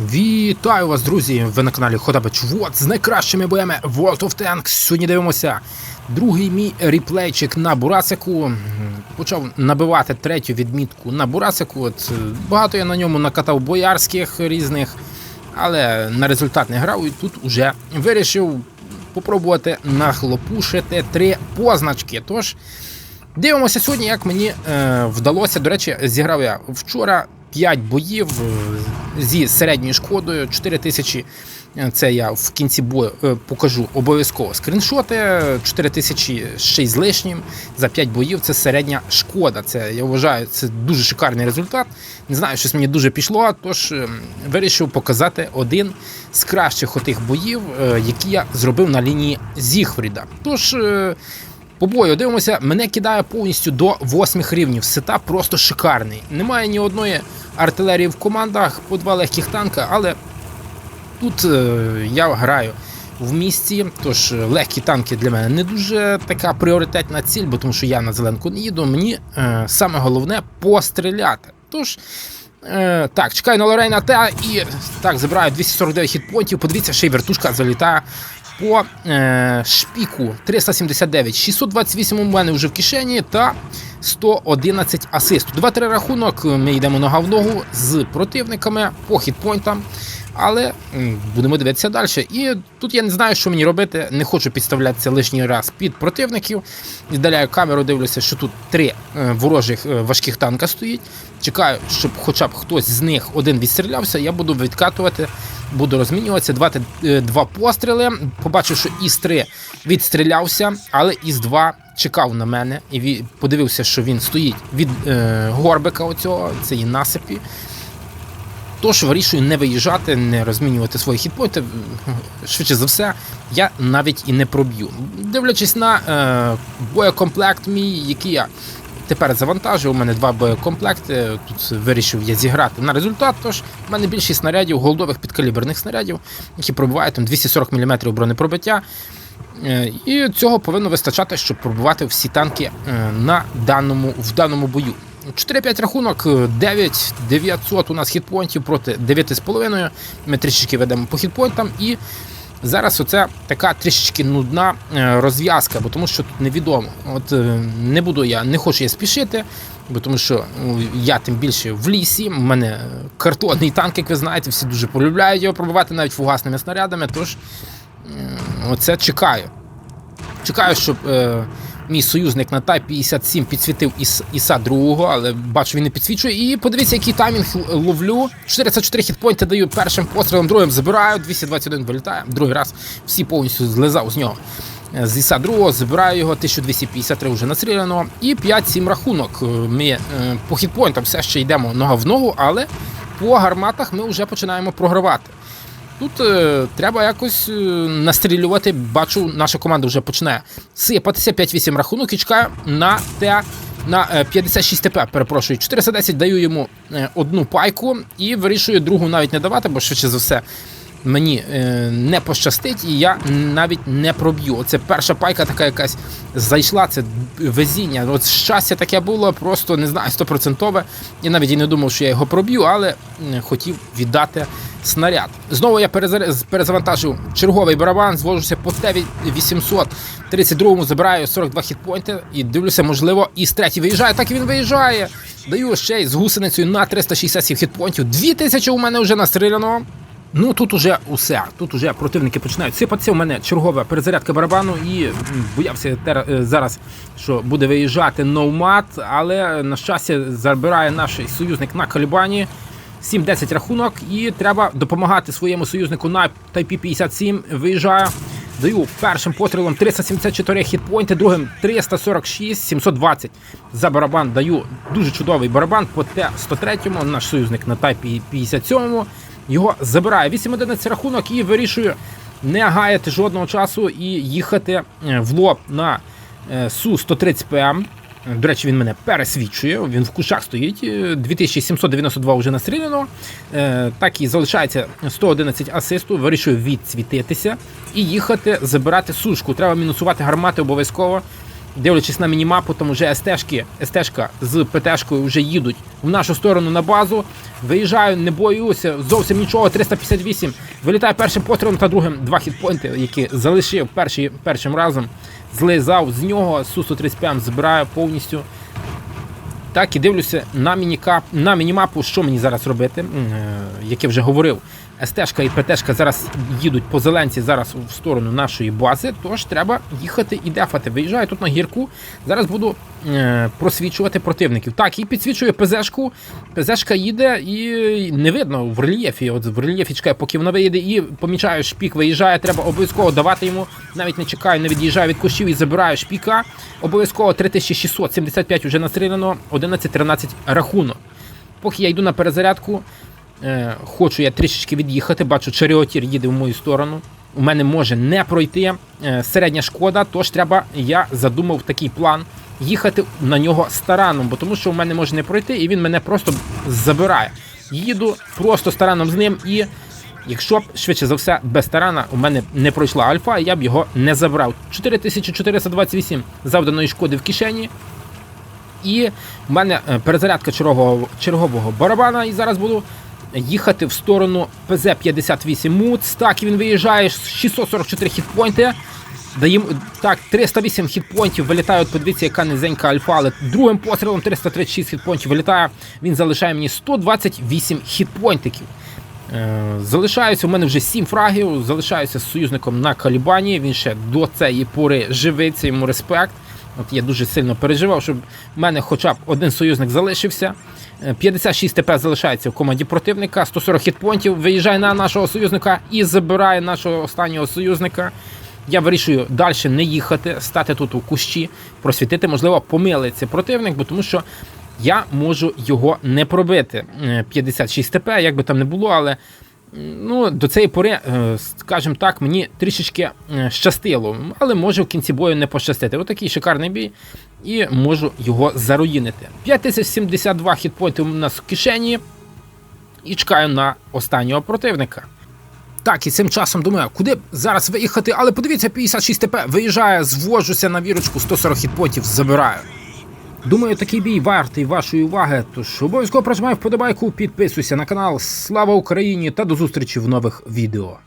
Вітаю вас, друзі! Ви на каналі Ходабач Вот з найкращими боями World of Tanks. Сьогодні дивимося другий мій реплейчик на Бурасику. Почав набивати третю відмітку на Бурасику. От е, багато я на ньому накатав боярських різних, але на результат не грав і тут уже вирішив попробувати нахлопушити три позначки. Тож Дивимося сьогодні, як мені е, вдалося. До речі, зіграв я вчора 5 боїв е, зі середньою шкодою. 4 тисячі. е, Це я в кінці бою е, покажу обов'язково скріншоти. 4 тисячі ще з лишнім за 5 боїв. Це середня шкода. Це я вважаю, це дуже шикарний результат. Не знаю, щось мені дуже пішло. Тож вирішив показати один з кращих отих боїв, які я зробив на лінії Зігфріда. Тож. По бою дивимося, мене кидає повністю до 8 рівнів. Сетап просто шикарний. Немає ні одної артилерії в командах, по два легких танка, але тут е, я граю в місті, тож е, легкі танки для мене не дуже така пріоритетна ціль, бо тому що я на зеленку не їду. Мені е, саме головне постріляти. Тож. Е, так, чекаю на Лорейна Т і так, забираю 249 хітпонтів. Подивіться, ще й вертушка залітає по е, шпіку 379. 628 у мене вже в кишені та 111 асисту. 2-3 рахунок. Ми йдемо нога в ногу з противниками по хітпойнтам. Але будемо дивитися далі. І тут я не знаю, що мені робити. Не хочу підставлятися лишній раз під противників. Віддаляю камеру, дивлюся, що тут три е, ворожих е, важких танка стоїть. Чекаю, щоб хоча б хтось з них один відстрілявся. Я буду відкатувати, буду розмінюватися. Два, е, два постріли. Побачив, що ІС-3 відстрілявся, але ІС-2 чекав на мене і подивився, що він стоїть від горбика оцього, цієї насипі. Тож вирішую не виїжджати, не розмінювати свої хітпойнти. Швидше за все, я навіть і не проб'ю. Дивлячись на е, боєкомплект мій, який я тепер завантажив, у мене два боєкомплекти. Тут вирішив я зіграти на результат. Тож в мене більшість снарядів, голдових підкаліберних снарядів, які пробивають там 240 мм бронепробиття. Е, І цього повинно вистачати, щоб пробувати всі танки е, на даному, в даному бою. 4-5 рахунок, 9 900 у нас хітпоінтів проти 9,5. Ми трішечки ведемо по хітпоінтам і зараз оце така трішечки нудна е, розв'язка, бо тому що тут невідомо. От е, не буду я, не хочу я спішити, бо тому що ну, я тим більше в лісі. У мене картонний танк, як ви знаєте, всі дуже полюбляють його пробивати навіть фугасними снарядами. Тож е, оце чекаю. Чекаю, щоб е, мій союзник на Тай 57 підсвітив Іс, Іса другого, але бачу, він не підсвічує. І подивіться, який таймінг ловлю. 404 хітпойнти даю першим пострілом, другим забираю, 221 вилітає. Другий раз всі повністю злизав з нього. З Іса другого забираю його, 1253 вже настріляно. І 5-7 рахунок. Ми е, по хітпойнтам все ще йдемо нога в ногу, але по гарматах ми вже починаємо програвати. Тут е, треба якось е, настрілювати. Бачу, наша команда вже починає сипатися. 5-8 рахунок і чекаю на те. На е, 56 ТП, перепрошую, 410 даю йому е, одну пайку і вирішую другу навіть не давати, бо швидше за все мені е, не пощастить, і я навіть не проб'ю. Оце перша пайка така якась зайшла, це везіння. От щастя таке було, просто не знаю, стопроцентове. Я навіть і не думав, що я його проб'ю, але е, хотів віддати снаряд. Знову я перезавантажив черговий барабан, звожуся по Т-832, забираю 42 хітпойнти і дивлюся, можливо, і з третій виїжджає. Так він виїжджає. Даю ще й з гусеницею на 367 хітпойнтів. 2000 у мене вже настріляно. Ну тут уже усе. Тут уже противники починають сипатися. У мене чергова перезарядка барабану і боявся е, зараз, що буде виїжджати ноумат, але на щастя забирає наш союзник на Калібані. 7-10 рахунок, і треба допомагати своєму союзнику на Тайпі 57. Виїжджає. Даю першим пострілом 374 хітпойнти, другим 346, 720 за барабан. Даю дуже чудовий барабан по Т-103, наш союзник на Тайпі 57. Його забирає 8-11 рахунок і вирішує не гаяти жодного часу і їхати е, в лоб на е, Су-130ПМ. До речі, він мене пересвідчує. Він в кущах стоїть. Е, 2792 вже настріляно. Е, Так і залишається 111 асисту. Вирішую відсвітитися і їхати забирати сушку. Треба мінусувати гармати обов'язково. дивлячись на мінімапу, там вже СТшки, з ПТшкою вже їдуть в нашу сторону на базу. Виїжджаю, не боюся, зовсім нічого, 358. Вилітаю першим пострілом та другим два хітпойнти, які залишив першим разом. Злизав з нього, Су-135 збираю повністю. Так, і дивлюся на, мінікап, на мінімапу, що мені зараз робити, е, як я вже говорив. СТшка і ПТшка зараз їдуть по зеленці зараз в сторону нашої бази, тож треба їхати і дефати. Виїжджаю тут на гірку. Зараз буду е, просвічувати противників. Так, і підсвічую ПЗшку. ПЗшка їде і не видно в рельєфі. От в рельєфі чекає, поки вона виїде, і помічаю, шпік виїжджає. Треба обов'язково давати йому. Навіть не чекаю, не від'їжджаю від кущів і забираю шпіка. Обов'язково 3675 вже настріляно, 11-13 рахунок. Поки я йду на перезарядку, е, хочу я трішечки від'їхати. Бачу, Чаріотір їде в мою сторону. У мене може не пройти е, середня шкода, тож треба, я задумав такий план їхати на нього стараном, бо тому що у мене може не пройти, і він мене просто забирає. Їду просто стараном з ним, і якщо б швидше за все без тарана у мене не пройшла альфа, я б його не забрав. 4428 завданої шкоди в кишені. І в мене е, перезарядка чергового, чергового барабана, і зараз буду їхати в сторону ПЗ-58 МУЦ. Так, він виїжджає, 644 хітпойнти. Даємо так, 308 хітпойнтів вилітає. От подивіться, яка низенька альфа, але другим пострілом 336 хітпойнтів вилітає. Він залишає мені 128 хітпойнтиків. Е, Залишаюся, у мене вже 7 фрагів, залишаюся з союзником на Калібані. Він ще до цієї пори живиться, йому респект. От я дуже сильно переживав, щоб в мене хоча б один союзник залишився. Е, 56 ТП залишається в команді противника, 140 хітпонтів, виїжджає на нашого союзника і забирає нашого останнього союзника. Я вирішую далі не їхати, стати тут у кущі, просвітити, можливо, помилиться противник, бо тому що я можу його не пробити. Е, 56 ТП, як би там не було, але ну, до цієї пори, е, скажімо так, мені трішечки е, щастило, але може в кінці бою не пощастити. Отакий шикарний бій, і можу його заруїнити. 5072 хітпойнти у нас в кишені, і чекаю на останнього противника. Так, і цим часом думаю, куди б зараз виїхати, але подивіться, 56 ТП виїжджає, звожуся на вірочку, 140 хітпотів забираю. Думаю, такий бій вартий вашої уваги. Тож обов'язково прожимай вподобайку, підписуйся на канал. Слава Україні та до зустрічі в нових відео.